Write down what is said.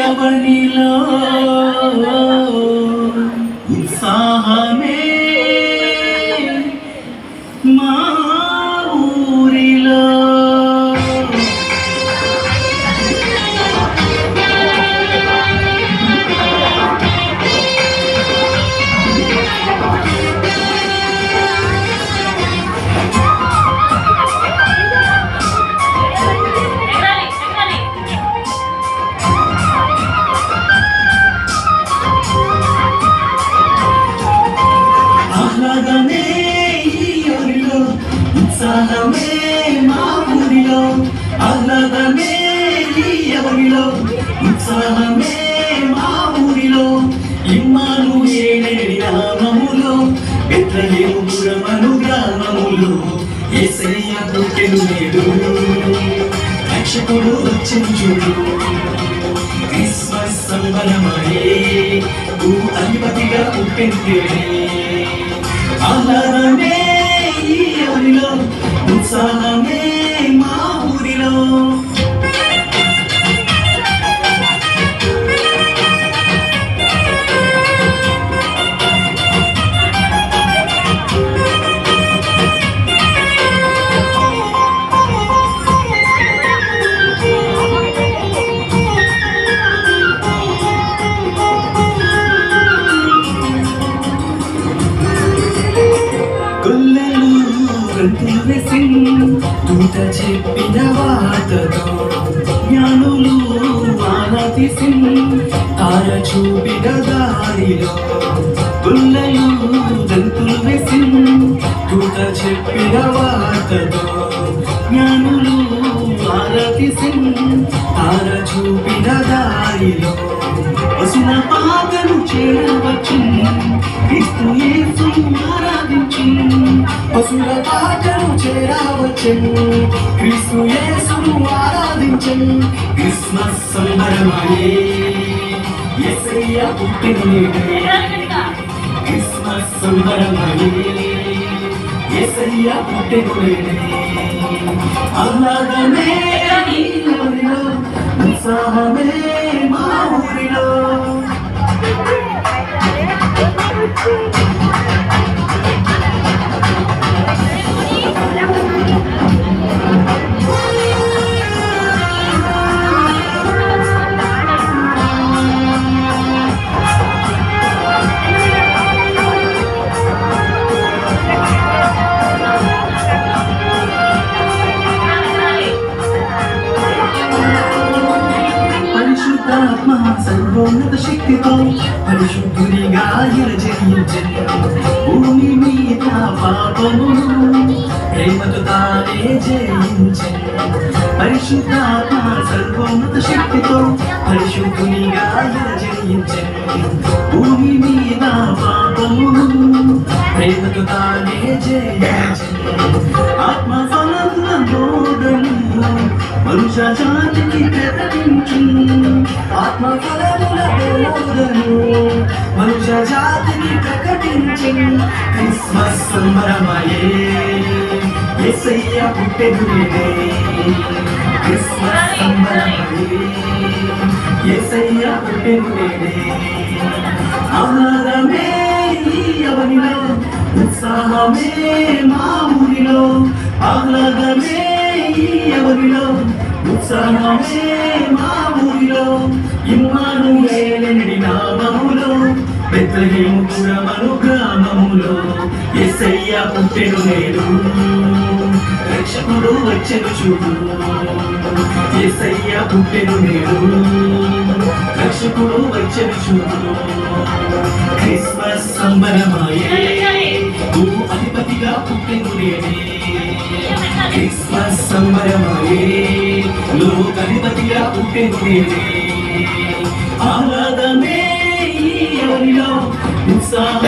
ఎవనిలో ఉత్సాహమే గ్రామములో బెత్లహేము పురమను గ్రామములో. ఏసయ్య పుట్టెను నేడు. రక్షకుడు వచ్చెను చూడు క్రిస్మస్ సంబరమాయే భూ అధిపతిగా పుట్టిందే ఆహ్లాదమే గంతులు వేసి చెప్పిన వార్తతో జ్ఞానులు మాల తార చూపిన దారిలో గొల్లలు గంతులు వేసి దూత చెప్పిన వార్తతో జ్ఞానులు మాల తార చూపిన దారిలో వసిన పాకను చేరవచ్చు క్రీస్తు యేసును పశుల పాటను చేరవచ్చు క్రీస్తు యేసును ఆరాధించు క్రిస్మస్ సంబరమాయే యేసయ్య పుట్టిన క్రిస్మస్ సంబరమాయే యేసయ్య పుట్టిన నేడే. పరిశుద్ధాత్మ సర్వోన్నత శక్తితో పరిశుద్ధునిగా జయించను భూమి మీద పాపమును ప్రేమతో తానే జయించను పరిశుద్ధాత్మ సర్వోన్నత శక్తితో పరిశుద్ధునిగా జయించను భూమి మీద పాపమును ప్రేమతో తానే జయించను ఆత్మ ఫలముల బోధను మనుష్య జాతికి ప్రకటించు ఆత్మ ఫలముల బోధను మనుష్య జాతికి క్రిస్మస్ సంబరమయే యేసయ్య పుట్టెను క్రిస్మస్ సంబరమయే యేసయ్య పుట్టెను నేడే. అవనిలో ఉత్సాహమే మా ఊరిలో. ఆహ్లాదమే ఈ ఎవరిలో ఉత్సాహమే మా ఊరిలో. ఇమ్మాను ఏలెనడి బెత్లహేము పురమను గ్రామములో ఎస్ఐయ పుట్టెను నేను రక్షకుడు వచ్చెను చూడు. ఎస్ఐయ పుట్టెను నేను రక్షకుడు వచ్చెను చూడు. క్రిస్మస్ సంబరమాయే. ఓ అధిపతిగా పుట్టెను నేనే క్రిస్మస్ సంబరమాయే. లోకధిపతిగా పుట్టెను నేడే. ఆహ్లాదమే ఈ ఎవరిలో ఉత్సాహమే